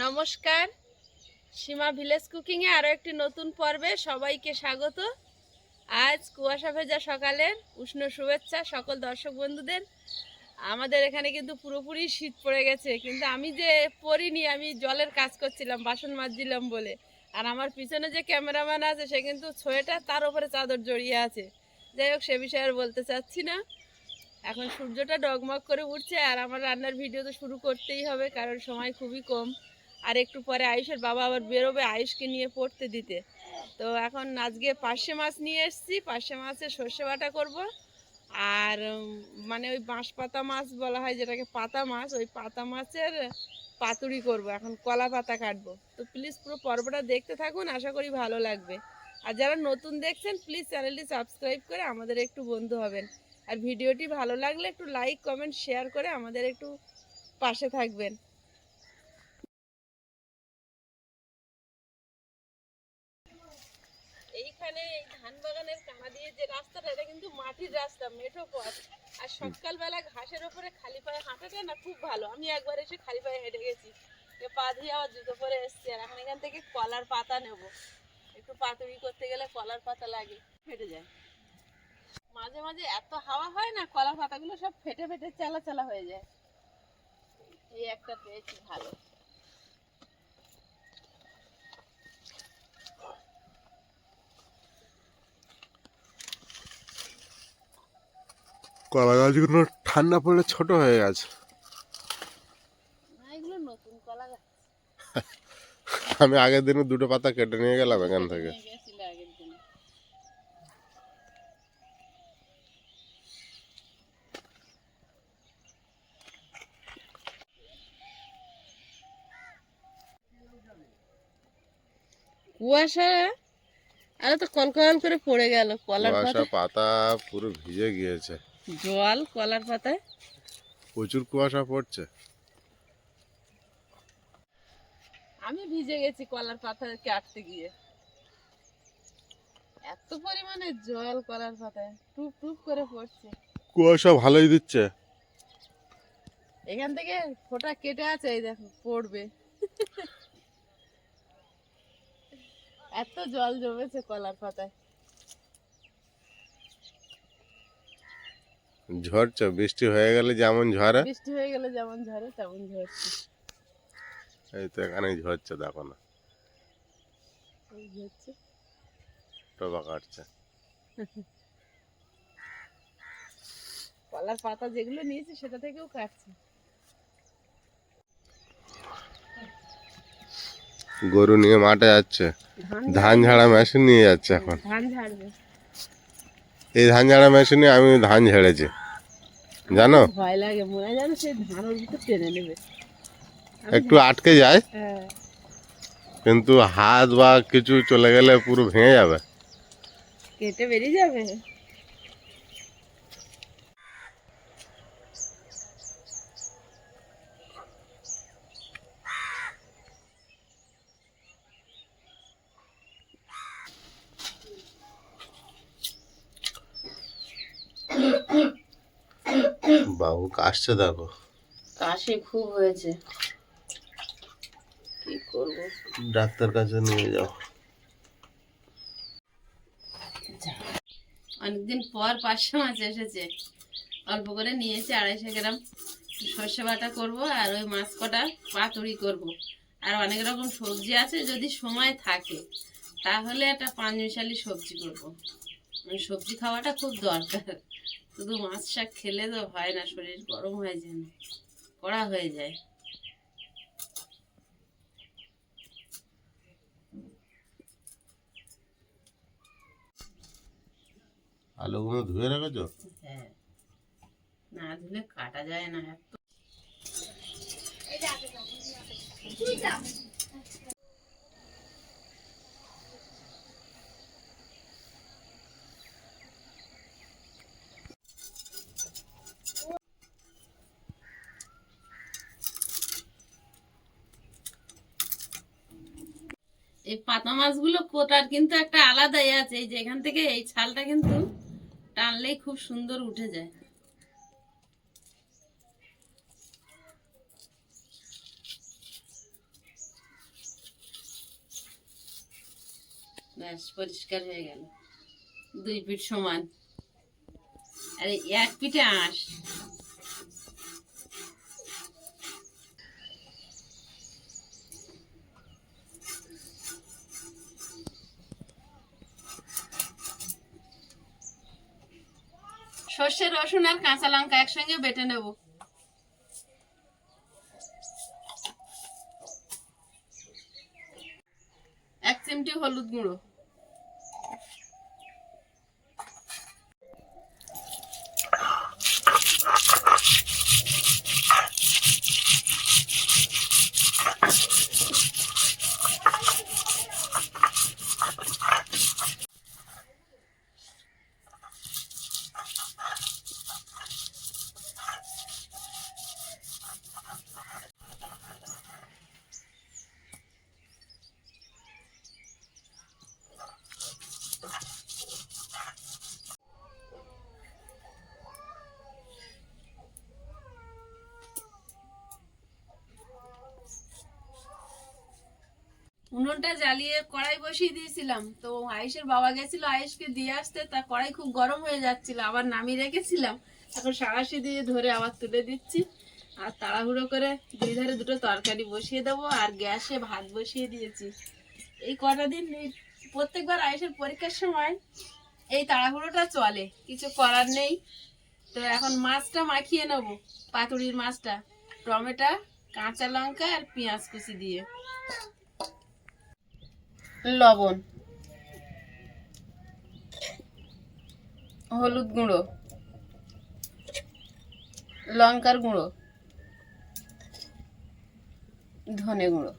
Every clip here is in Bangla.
নমস্কার। সীমা ভিলেজ কুকিংয়ে আরও একটি নতুন পর্বে সবাইকে স্বাগত। আজ কুয়াশা ভেজা সকালের উষ্ণ শুভেচ্ছা সকল দর্শক বন্ধুদের। আমাদের এখানে কিন্তু পুরোপুরি শীত পড়ে গেছে, কিন্তু আমি যে পড়িনি আমি জলের কাজ করছিলাম, বাসন মাজছিলাম বলে। আর আমার পিছনে যে ক্যামেরাম্যান আছে, সে কিন্তু সোয়েটার, তার উপরে চাদর জড়িয়ে আছে। যাই হোক, সে বিষয়ে আর বলতে চাচ্ছি না। এখন সূর্যটা ডগমগ করে উঠছে, আর আমার রান্নার ভিডিও তো শুরু করতেই হবে, কারণ সময় খুবই কম। আর একটু পরে আয়ুষের বাবা আবার বেরোবে আয়ুষকে নিয়ে পড়তে দিতে। তো এখন আজকে পার্শে মাছ নিয়ে এসেছি, পার্শে মাছের সর্ষে বাটা করব। আর মানে ওই বাঁশ পাতা মাছ বলা হয়, যেটাকে পাতা মাছ, ওই পাতা মাছের পাতুড়ি করব। এখন কলা পাতা কাটবো। তো প্লিজ পুরো পর্বটা দেখতে থাকুন, আশা করি ভালো লাগবে। আর যারা নতুন দেখছেন প্লিজ চ্যানেলটি সাবস্ক্রাইব করে আমাদের একটু বন্ধু হবেন। আর ভিডিওটি ভালো লাগলে একটু লাইক কমেন্ট শেয়ার করে আমাদের একটু পাশে থাকবেন। এইখানে এই ধান বাগানের কানা দিয়ে যে রাস্তাটা, এটা কিন্তু মাটির রাস্তা, মেঠো পথ। আর সকালবেলা ঘাসের ওপরে খালি পায়ে হাঁটাটা না খুব ভালো। আমি একবার এসে খালি পায়ে হেঁটে গেছি। পা ধুয়ে আবার জুতো পরে এসছি। আর এখন এখান থেকে কলার পাতা নেব। একটু পাতুরি করতে গেলে কলার পাতা লাগে, ফেটে যায়। মাঝে মাঝে এত হাওয়া হয় না কলা পাতাগুলো সব ফেটে ফেটে চালা চালা হয়ে যায়। এই একটা পেয়েছি ভালো। কলা গাছগুলো ঠান্ডা পড়লে ছোট হয়ে গেছে। আমি আগের দিনে দুটো পাতা কেটে নিয়ে গেলাম এখান থেকে। কুয়াশা আরে তো কলকল করে পড়ে গেল কলার পাতা। পাতা পুরো ভিজে গিয়েছে। জল কলার পাতায় প্রচুর কুয়াশা পড়ছে। আমি ভিজে গেছি কলার পাতা কাটতে গিয়ে। এত পরিমাণে জল কলার পাতায় টুপ টুপ করে পড়ছে। কুয়াশা ভালোই দিচ্ছে। এখান থেকে ফোঁটা কেটে আছে এই দেখো পড়বে। এত জল জমেছে কলার পাতায়। ঝরছে বৃষ্টি হয়ে গেলে যেমন ঝরে বৃষ্টি হয়ে গেলে যেমন ঝরে তেমন ঝরছে এই তো এখানে ঝরছে দেখো না। টোবা কাটছে। কলার পাতা যেগুলো নিয়েছে সেটা থেকেও কাটছে। গরু নিয়ে মাঠে যাচ্ছে। ধান ঝাড়া মেশিন নিয়ে যাচ্ছে এখন। ধান ঝাড়বে। এই ধান ঝাড়া মেশিনে আমি ধান ঝেড়েছি। জানো? ভয় লাগে মনে যেন ধান ওর ভিতর টেনে নেবে। একটু আটকে যায় হ্যাঁ। কিন্তু হাত বা কিছু চলে গেলে পুরো ভেঙে যাবে। কেটে বেরিয়ে যাবে? বাবু কাশছে দেখো কাশি খুব হয়েছে। কি করব? ডাক্তার কাছে নিয়ে যাও। অনেকদিন পর পাঁচশো মাছ এসেছে। অল্প করে নিয়েছি আড়াইশো গ্রাম। সর্ষে বাটা করব আর ওই মাছ কটা পাতুরি করব। আর অনেক রকম সবজি আছে যদি সময় থাকে তাহলে একটা পাঁচ সবজি করব। মানে সবজি খাওয়াটা খুব দরকার। শুধু মাছ শাক খেলে তো হয় না শরীর গরম হয়ে যায় না কড়া হয়ে যায়। আলুগুলো ধুয়ে রেখেছো? হ্যাঁ। না ধুলে কাটা যায় না এত। এই পাতা মাছগুলো কোটার কিন্তু একটা আলাদাই আছে, এই যে এখান থেকে এই ছালটা কিন্তু টানলেই খুব সুন্দর উঠে যায়। পরিষ্কার হয়ে গেল। দুই পিঠ সমান। আরে, এক পিঠে আঁশ। সর্ষে রসুন আর কাঁচা লঙ্কা একসঙ্গে বেটে নেব। এক চিমটি হলুদ গুঁড়ো। উনুনটা জ্বালিয়ে কড়াই বসিয়ে দিয়েছিলাম। তো আয়েশের বাবা গেছিল আয়েশকে দিয়ে আসতে, তা কড়াই খুব গরম হয়ে যাচ্ছিল, আবার নামিয়ে রেখেছিলাম। এখন সাঁড়াশি দিয়ে ধরে আবার তুলে দিচ্ছি। আর তাড়াহুড়ো করে দুই ধারে দুটো তরকারি বসিয়ে দেবো আর গ্যাসে ভাত বসিয়ে দিয়েছি। এই কটা দিন প্রত্যেকবার আয়েশের পরীক্ষার সময় এই তাড়াহুড়োটা চলে, কিছু করার নেই। তো এখন মাছটা মাখিয়ে নেব, পাতুড়ির মাছটা, টমেটো, কাঁচা লঙ্কা আর পেঁয়াজ কুচি দিয়ে। লবণ হলুদ গুঁড়ো লঙ্কার গুঁড়ো ধনে গুঁড়ো।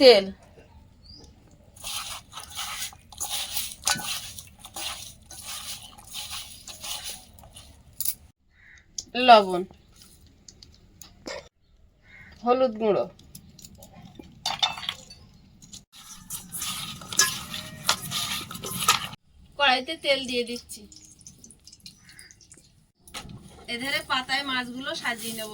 তেল। লবণ হলুদ গুঁড়ো। কড়াইতে তেল দিয়ে দিচ্ছি। এধারে পাতায় মাছগুলো সাজিয়ে নেব।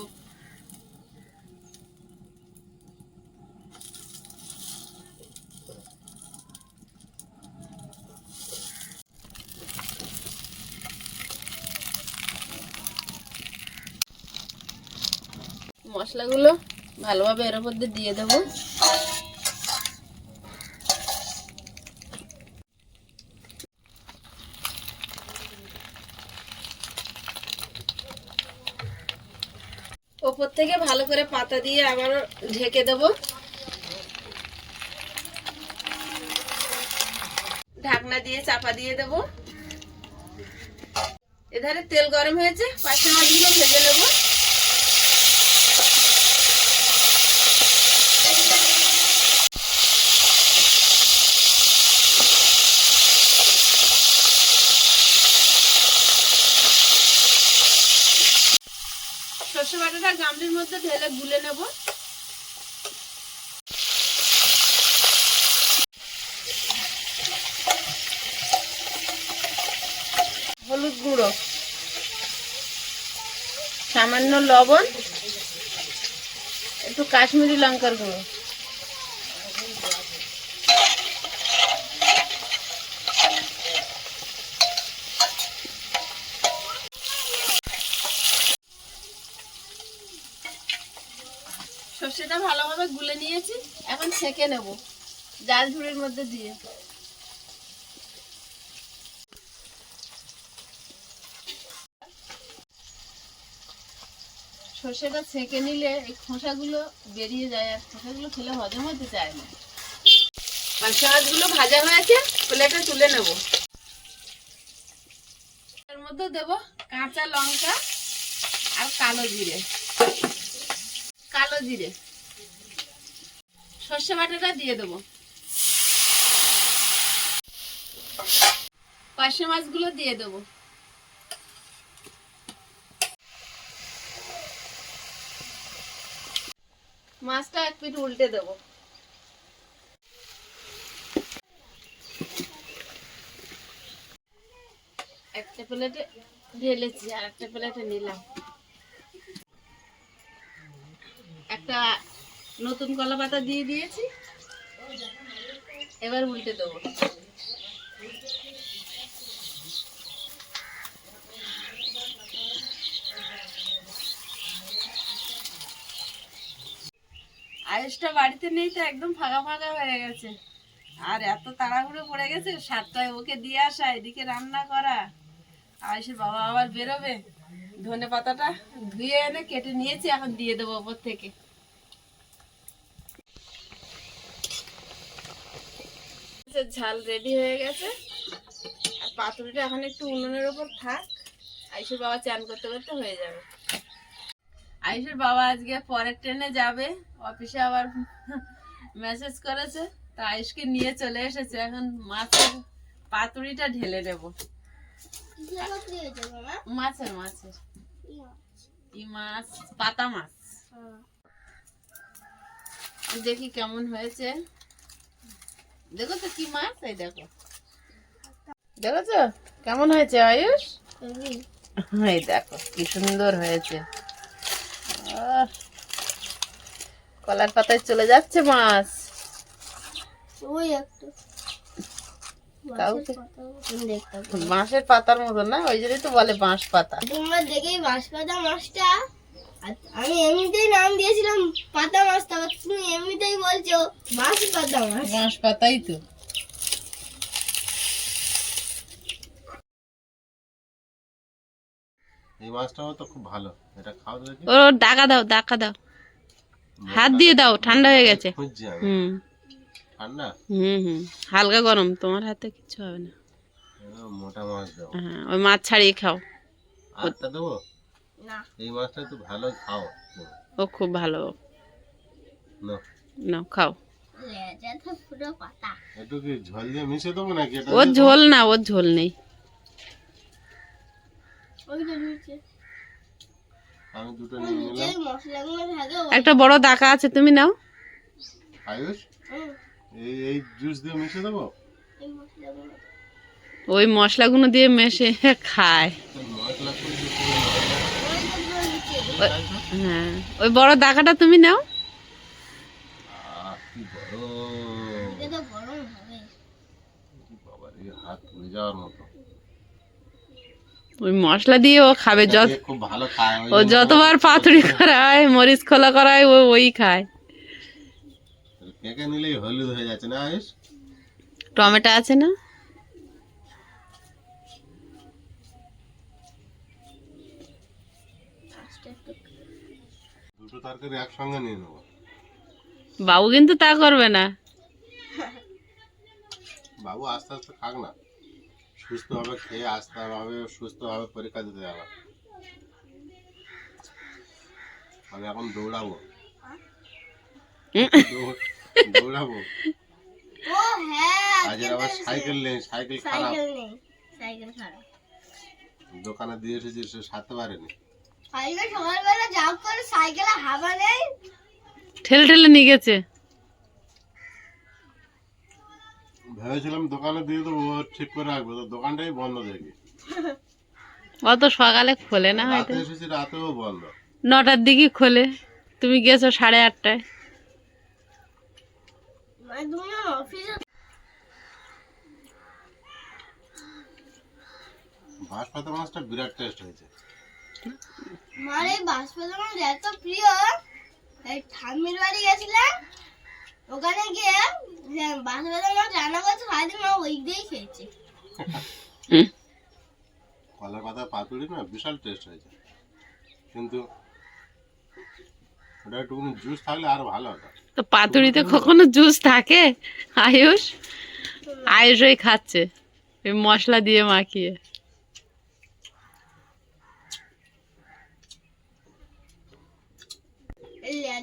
মশলাগুলো ভালোভাবে এর উপর দিয়ে দেবো। ওপর থেকে ভালো করে পাতা দিয়ে আবার ঢেকে দেব। ঢাকনা দিয়ে চাপা দিয়ে দেব। এধারে তেল গরম হয়েছে পাঁচটা মাছগুলো ভেজে নেব। সর্ষে গামলির মধ্যে ঢেলে গুলে নেব। হলুদ গুঁড়ো সামান্য লবণ একটু কাশ্মীরি লঙ্কার গুঁড়ো সর্ষেটা গুলে নিয়েছি, এখন ছেঁকে নেব, জাল ঝুড়ির মধ্যে দিয়ে। সর্ষেটা ছেঁকে নিলে এই খোসাগুলো বেরিয়ে যায়, আর খোসাগুলো খেলে হজম হতে চায় না। ভাজা হয়েছে, প্লেটে তুলে মধ্যে দেব কাঁচা লঙ্কা আর কালো জিরে। কালো জিরে। সর্ষে বাটাটা দিয়ে দেবো। পার্শে মাছগুলো দিয়ে দেবো। মাছটা এক পিঠ উল্টে দেবো। একটা প্লেটে ঢেলেছি আর একটা প্লেটে নিলাম। নতুন কলা পাতা দিয়ে দিয়েছি। এবার উল্টে দেবো। আয়ুষটা বাড়িতে নেই তো, একদম ফাঁকা ফাঁকা হয়ে গেছে। আর এত তাড়াহুড়ো পড়ে গেছে, সাতটায় ওকে দিয়ে আসা, এদিকে রান্না করা। আয়ুষের বাবা আবার বেরোবে। ধনে পাতাটা ধুয়ে এনে কেটে নিয়েছি, এখন দিয়ে দেবো ওপর থেকে। ঝাল রেডি হয়ে গেছে। আর পাতুরিটা এখন একটু উনুনের ওপর থাক। আয়ুষের বাবা চান করতে করতে হয়ে যাবে। আয়ুষের বাবা আজকে পরের ট্রেনে যাবে। অফিসে আবার মেসেজ করেছে। তা আয়ুষকে নিয়ে চলে এসেছে। এখন মাছের পাতুরিটা ঢেলে দেব। মাছের মাছের। ই মাছ পাতা মাছ। দেখি কেমন হয়েছে। দেখো তো কি মাছ এই দেখো। দেখেছ? কেমন হয়েছে আয়ুষ? এই দেখো কি সুন্দর হয়েছে। কলার পাতায় চলে যাচ্ছে মাছ। ওই একটা। বাঁশের পাতার মতো না? ওই জন্যই তো বলে বাঁশ পাতা তোমরা দেখেই বাঁশ পাতা মাছটা? আমি এমনিতেই নাম দিয়েছিলাম পাতা মাছ তারপর তুমি এমনিতেই বলছো বাঁশ পাতা মাছ। বাঁশ পাতাই তো। এই মাছটাও তো খুব ভালো। এটা খাও দেখি। ও ডাকা দাও ডাকা দাও। হাত দিয়ে দাও ঠান্ডা হয়ে গেছে। হুম। ঠান্ডা? হুম হুম। হালকা গরম তোমার হাতে কিছু হবে না। মোটা মাছ দেবো হ্যাঁ ওই মাছ ছাড়িয়ে খাও। আটটা দেবো? না। এই মাছটা তো ভালো খাও। ও খুব ভালো। না নাও খাও। লেজাটা একটু কি ঝোল দিয়ে মিশে দেবো নাকি এটা? ওর ঝোল না ওর ঝোল নেই? আমি দুটো নিয়ে নিলাম। একটা বড় দাকা আছে তুমি নাও। আয়ুষ? হুম, এই এই জুস দিয়ে মিশে দেবো? ওই মশলাগুলো দিয়ে মেশে খায়। মশলা করে দিতে হবে। ওই তো পুরো নিচে ওই- হ্যাঁ। ওই বড় দাকাটা তুমি নাও। আহ, কি বড়। এটা তো গরম হবে। বাবা রে হাত পুড়ে যাওয়ার মতো। ওই মশলা দিয়ে ও খাবে যত এ খুব ভালো খায়। ওই ও যতবার পাতুরি করা। হয় মরিচ খোলা করা হয় ও ওই খায়। কেকে নিলেই হলুদ হয়ে যাচ্ছে না টমেটো আছে না মাছটা একটু দুটো তরকারি একসঙ্গে নিয়ে নেব। বাবু কিন্তু তা করবে না। বাবু আস্তে আস্তে খাক না। সুস্থভাবে খেয়ে আস্তে ভাবে সুস্থভাবে পরীক্ষা দিতে যাবে। আমি এখন দৌড়াবো। দৌড়াবো। ও হ্যাঁ আজের আবার সাইকেল নেই সাইকেল খারাপ। সাইকেল নেই সাইকেল খারাপ। দোকানে দিয়ে এসেছি সে সারতে পারেনি। কালকে সকালবেলা যাও করে সাইকেলে হাওয়া নেই ঠেলে ঠেলে নিয়ে গেছে। ভেবেছিলাম দোকানে দিয়ে দেবো ঠিক করে রাখব তো দোকানটাই বন্ধ দেখি। অত সকালে খোলে না হয়তো। রাতে এসেছি রাতেও বন্ধ। নটার দিকে খোলে। তুমি গেছো সাড়ে আটটায়। মানে পাতা মাছটা বিরাট টেস্ট হয়েছে। আমার এই বাঁশপাতা মাছ এত প্রিয় এই ঠাম্মির বাড়ি গেছিলাম ওখানে গিয়ে বাঁশপাতা মাছ রান্না করছে সারাদিন মা ওই দিয়েই খেয়েছে। কলার পাতা পাতুড়ি না বিশাল টেস্ট হয়েছে কিন্তু ওটা একটুখানি জুস থাকলে আর ভালো হতো। তো পাতুরিতে কখনো জুস থাকে? আয়ুষ? আয়ুষ ওই খাচ্ছে ওই মশলা দিয়ে মাখিয়ে এই লেজাটা যাব না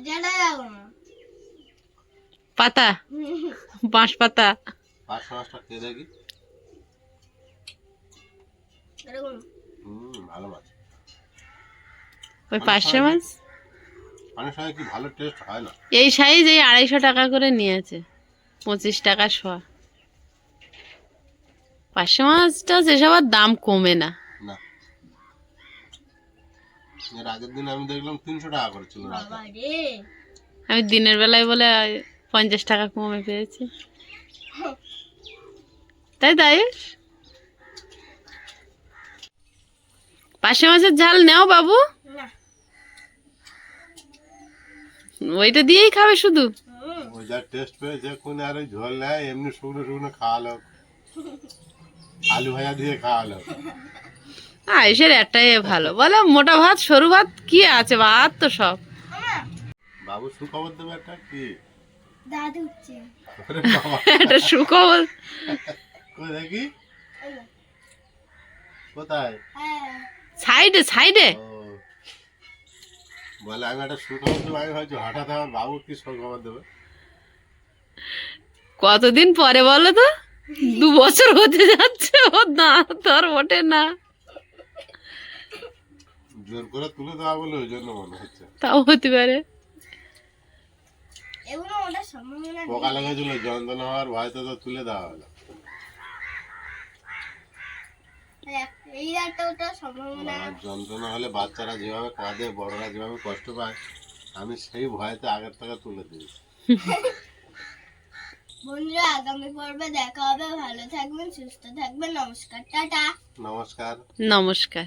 পাতা? বাঁশ পাতা ওই পাঁচশো মাছ? এই সাইজ এই আড়াইশো টাকা করে নিয়েছে। পঁচিশ টাকা শোয়া। পাঁচশো মাছটা সেসব আর দাম কমে না। এর আগের দিন আমি দেখলাম তিনশো টাকা করে ছিল আমি দিনের বেলায় বলে পঞ্চাশ টাকা কমে পেয়েছি। তাই তাই পাশে মাছের ঝাল নেও বাবু। ওইটা দিয়েই খাবে শুধু। ওই যা টেস্ট পেয়েছে কোন আর ওই ঝোল নেয় এমনি শুকনো শুকনো খাওয়ালো আলু ভাজা দিয়ে খাওয়ালো আয়ুষের একটাই ভালো। বলে মোটা ভাত সরু ভাত কি আছে? ভাত তো সব। বাবু সুখবর দেবে একটা? কি? দাদু উঠছে। একটা সুখবর। কই দেখি কোথায়? হ্যাঁ। সাইডে সাইডে। বলে আমি একটা সুখবর দেবো আমি ভাবছি হঠাৎ আমার বাবু কি সুখবর দেবে? কতদিন পরে বলো তো? দু বছর হতে যাচ্ছে ও না তোর ওঠে না। জোর করে তুলে দেওয়া বলে ওই জন্য মনে হচ্ছে। তাও হতে পারে। এগুলো ওটা সম্ভাবনা। পোকা লেগেছিল যন্ত্রণা হওয়ার ভয়তে তো তুলে দেওয়া হলো। এক- এই একটা ওটা সম্ভাবনা আর যন্ত্রণা হলে বাচ্চারা যেভাবে কাঁদে বড়রা যেভাবে কষ্ট পায় আমি সেই ভয়তে আগের থেকে তুলে দিই বন্ধুরা আগামী পর্বে দেখা হবে। ভালো থাকবেন সুস্থ থাকবেন। নমস্কার টাটা। নমস্কার। নমস্কার।